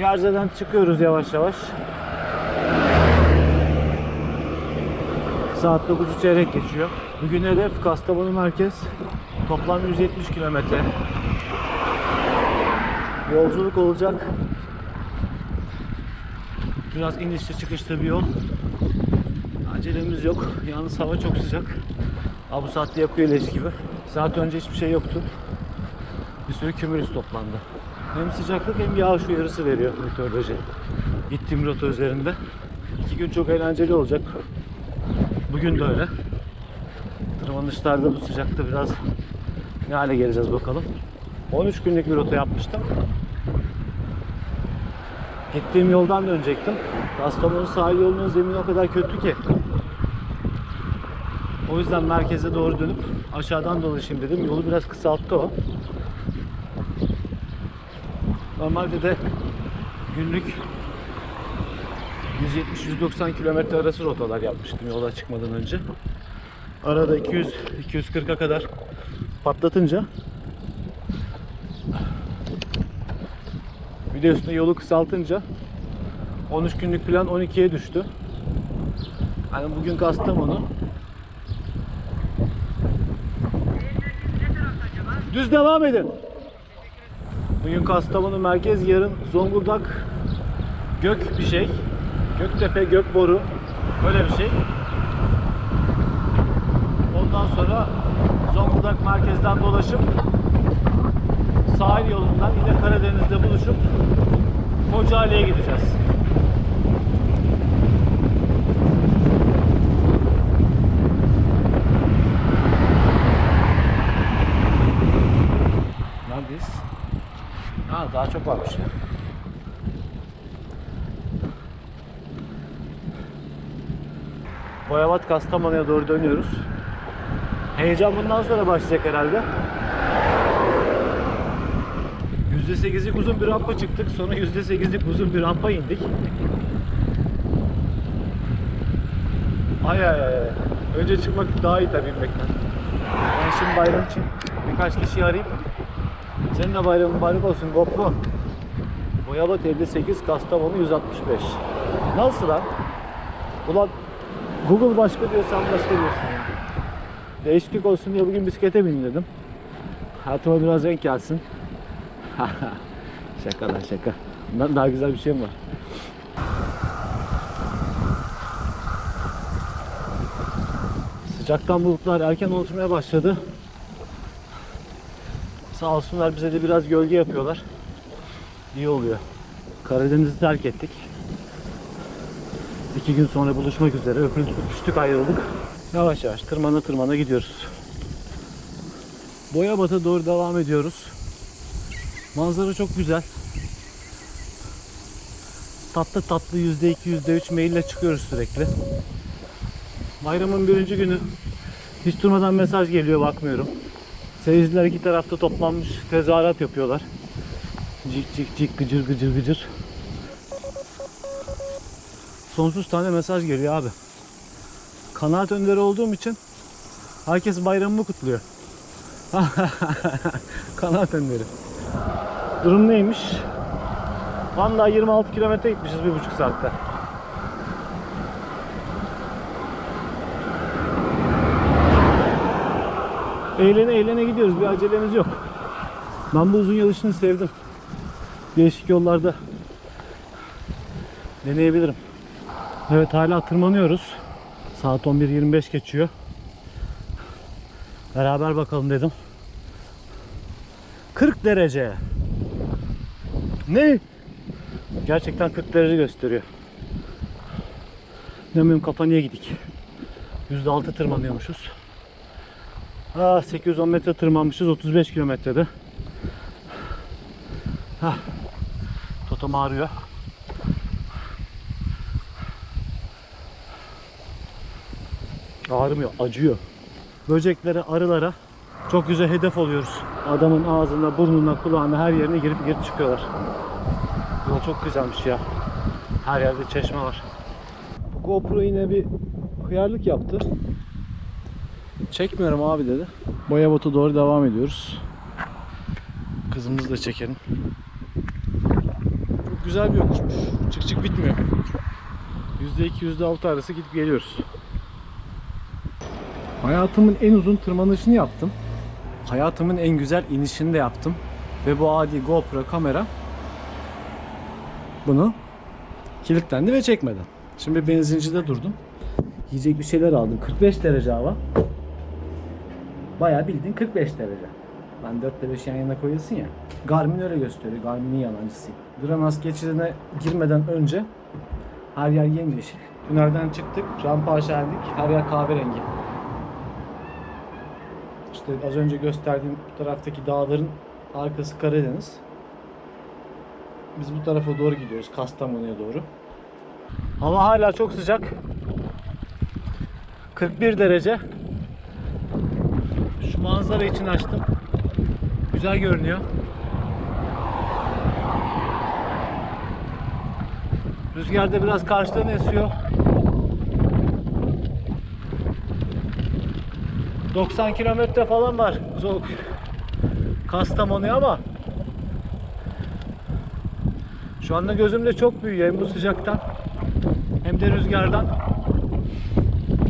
Gerze'den çıkıyoruz yavaş yavaş. Saat 9'u çeyrek geçiyor. Bugün hedef Kastamonu merkez. Toplam 170 kilometre. Yolculuk olacak. Biraz inişli çıkışlı bir yol. Acelemiz yok. Yalnız hava çok sıcak. Aa, bu saatte yakıyor leş gibi. Saat önce hiçbir şey yoktu. Bir sürü kümülüs toplandı. Hem sıcaklık hem yağış uyarısı veriyor meteoroloji. Gittiğim rota üzerinde. İki gün çok eğlenceli olacak. Bugün de öyle. Tırmanışlarda bu sıcakta biraz ne hale geleceğiz bakalım. 13 günlük bir rota yapmıştım. Gittiğim yoldan dönecektim. Kastamonu sahil yolunun zemini o kadar kötü ki. O yüzden merkeze doğru dönüp aşağıdan dolaşayım dedim. Yolu biraz kısalttı o. Normalde de günlük 170-190 kilometre arası rotalar yapmıştım yola çıkmadan önce. Arada 200-240'a kadar patlatınca bir de üstüne yolu kısaltınca 13 günlük plan 12'ye düştü. Yani bugün Kastamonu. Düz devam edin. Bugün Kastamonu merkez, yarın Zonguldak Gök bir şey. Göktepe, Gökboru. Böyle bir şey. Ondan sonra Zonguldak merkezden dolaşıp sahil yolundan yine Karadeniz'de buluşup Kocaeli'ye gideceğiz. Ya. Boyabat Kastamonu'ya doğru dönüyoruz. Heyecan bundan sonra başlayacak herhalde. %8'lik uzun bir rampa çıktık. Sonra %8'lik uzun bir rampa indik. Ay ay ay. Önce çıkmak daha iyi tabii inmekten. Ben şimdi bayram için birkaç kişi arayıp senin de bayramın mübarek olsun GoPro. Boyabat 58 Kastamonu 165. Nasıl lan? Ulan Google başka diyorsan başka diyorsun ya. Değişiklik olsun diye bugün bisiklete bindim dedim. Hayatıma biraz renk gelsin. şaka lan şaka. Bundan daha güzel bir şey mi var? Sıcaktan bulutlar erken oluşmaya başladı. Sağ olsunlar bize de biraz gölge yapıyorlar. İyi oluyor. Karadeniz'i terk ettik. İki gün sonra buluşmak üzere. Öpüştük, ayrıldık. Yavaş yavaş tırmana tırmana gidiyoruz. Boyabat'a doğru devam ediyoruz. Manzara çok güzel. Tatlı tatlı %2, %3 maille çıkıyoruz sürekli. Bayramın birinci günü. Hiç durmadan mesaj geliyor bakmıyorum. Seyirciler iki tarafta toplanmış tezahürat yapıyorlar. Cik cik cik gıcır gıcır gıcır. Sonsuz tane mesaj geliyor abi. Kanaat önderi olduğum için herkes bayramımı kutluyor. Kanaat önderi. Durum neymiş? Vallahi 26 kilometre gitmişiz bir buçuk saatte. Eğlene eğlene gidiyoruz. Bir acelemiz yok. Ben bu uzun yarışını sevdim. Değişik yollarda deneyebilirim. Evet hala tırmanıyoruz. Saat 11.25 geçiyor. Beraber bakalım dedim. 40 derece. Ne? Gerçekten 40 derece gösteriyor. Demiyorum kafa niye gidik? %6 tırmanıyormuşuz. Aa, 810 metre tırmanmışız 35 kilometrede. Hah. Totom ağrıyor. Ağrımıyor, acıyor. Böceklere, arılara çok güzel hedef oluyoruz. Adamın ağzına, burnuna, kulağına her yerine girip girip çıkıyorlar. Yol çok güzelmiş ya. Her yerde çeşme var. GoPro yine bir hıyarlık yaptı. Çekmiyorum abi dedi. Boyabat'a doğru devam ediyoruz. Kızımızı da çekelim. Çok güzel bir yokuşmuş. Çık çık bitmiyor. %2 %6 arası gidip geliyoruz. Hayatımın en uzun tırmanışını yaptım. Hayatımın en güzel inişini de yaptım. Ve bu adi GoPro kamera bunu kilitlendi ve çekmedi. Şimdi benzincide durdum. Yiyecek bir şeyler aldım. 45 derece hava. Bayağı bildiğin 45 derece. Ben 4 ile 5 yan yana koyuyorsun ya. Garmin öyle gösteriyor. Garmin'in yalancısıyım. Dranas geçidine girmeden önce her yer yemyeşil. Tünelden çıktık. Rampa aşağı indik. Her yer kahverengi. İşte az önce gösterdiğim bu taraftaki dağların arkası Karadeniz. Biz bu tarafa doğru gidiyoruz. Kastamonu'ya doğru. Hava hala çok sıcak. 41 derece. Manzara için açtım. Güzel görünüyor. Rüzgar biraz karşıdan esiyor. 90 kilometre falan var Zor Kastamonu'ya ama şu anda gözümde çok büyüyor hem bu sıcaktan hem de rüzgardan.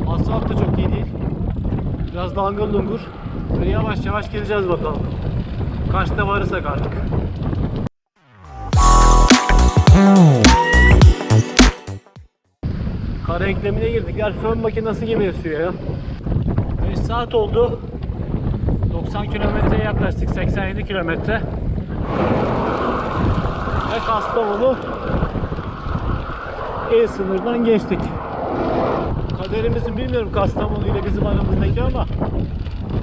Asfalt da çok iyi değil. Biraz dangıl dungur. Böyle yavaş yavaş geleceğiz bakalım. Kaçta varırsak artık. Kara eklemine girdik. Yer fön makinesi gibi esiyor ya. 5 saat oldu. 90 kilometreye yaklaştık. 87 kilometre. Ve Kastamonu el sınırdan geçtik. Kaderimizin bilmiyorum Kastamonu ile bizim aramızdaki ama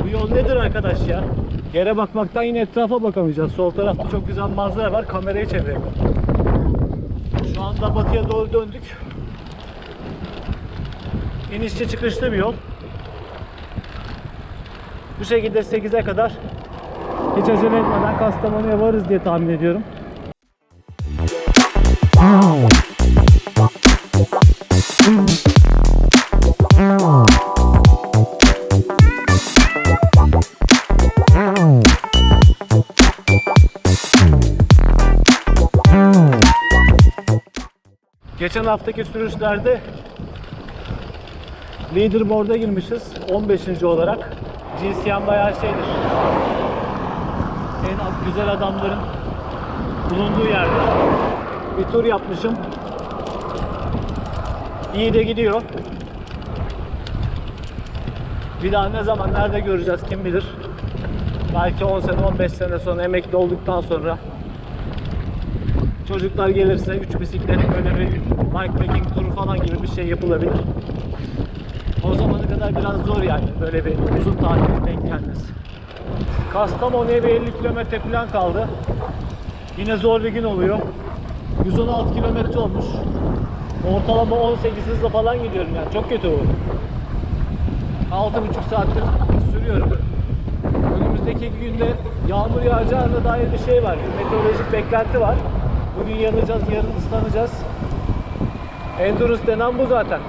bu yol nedir arkadaş ya? Yere bakmaktan yine etrafa bakamayacağız. Sol tarafta çok güzel manzara var. Kamerayı çevirelim. Şu anda batıya doğru döndük. İnişli çıkışlı bir yol. Bu şekilde 8'e kadar hiç acele etmeden Kastamonu'ya varız diye tahmin ediyorum. Geçen haftaki sürüşlerde Leaderboard'a girmişiz 15. olarak. GCM bayağı şeydir. En güzel adamların bulunduğu yerde. Bir tur yapmışım. İyi de gidiyor. Bir daha ne zaman nerede göreceğiz kim bilir. Belki 10 sene 15 sene sonra emekli olduktan sonra çocuklar gelirse 3 bisiklet böyle bir bikepacking turu falan gibi bir şey yapılabilir. O zamana kadar biraz zor yani böyle bir uzun tatile denk gelmesi. Kastamonu'ya bir 50 kilometre falan kaldı. Yine zor bir gün oluyor. 116 kilometre olmuş. Ortalama 18 hızla falan gidiyorum yani çok kötü bu. 6,5 saattir sürüyorum. Önümüzdeki günde yağmur yağacağına dair bir şey var. Meteorolojik beklenti var. Bugün yanacağız, yarın ıslanacağız. Endurance denen bu zaten.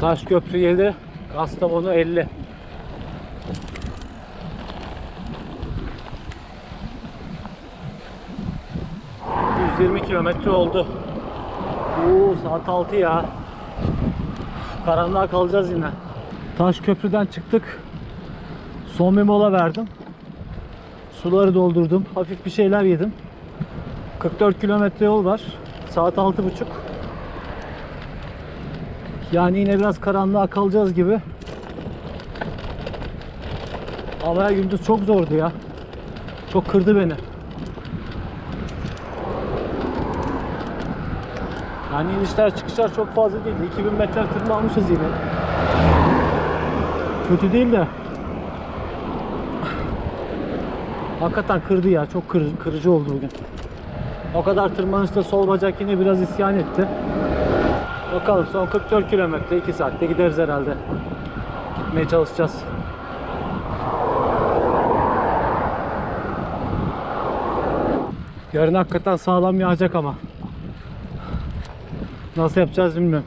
Taşköprü 7, Kastamonu 50. ...120 kilometre oldu. Oo, saat 6 ya. Karanlığa kalacağız yine. Taş köprüden çıktık. Son bir mola verdim. Suları doldurdum. Hafif bir şeyler yedim. 44 kilometre yol var. Saat 6.30. Yani yine biraz karanlığa kalacağız gibi. Hava gündüz çok zordu ya. Çok kırdı beni. Yani inişler çıkışlar çok fazla değildi. 2000 metre tırmanmışız yine. Kötü değil de. Hakikaten kırdı ya. Çok kır- kırıcı oldu bugün. O kadar tırmanışta sol bacak yine biraz isyan etti. Bakalım son 44 kilometre 2 saatte gideriz herhalde. Gitmeye çalışacağız. Yarın hakikaten sağlam yağacak ama. Nasıl yapacağız bilmiyorum.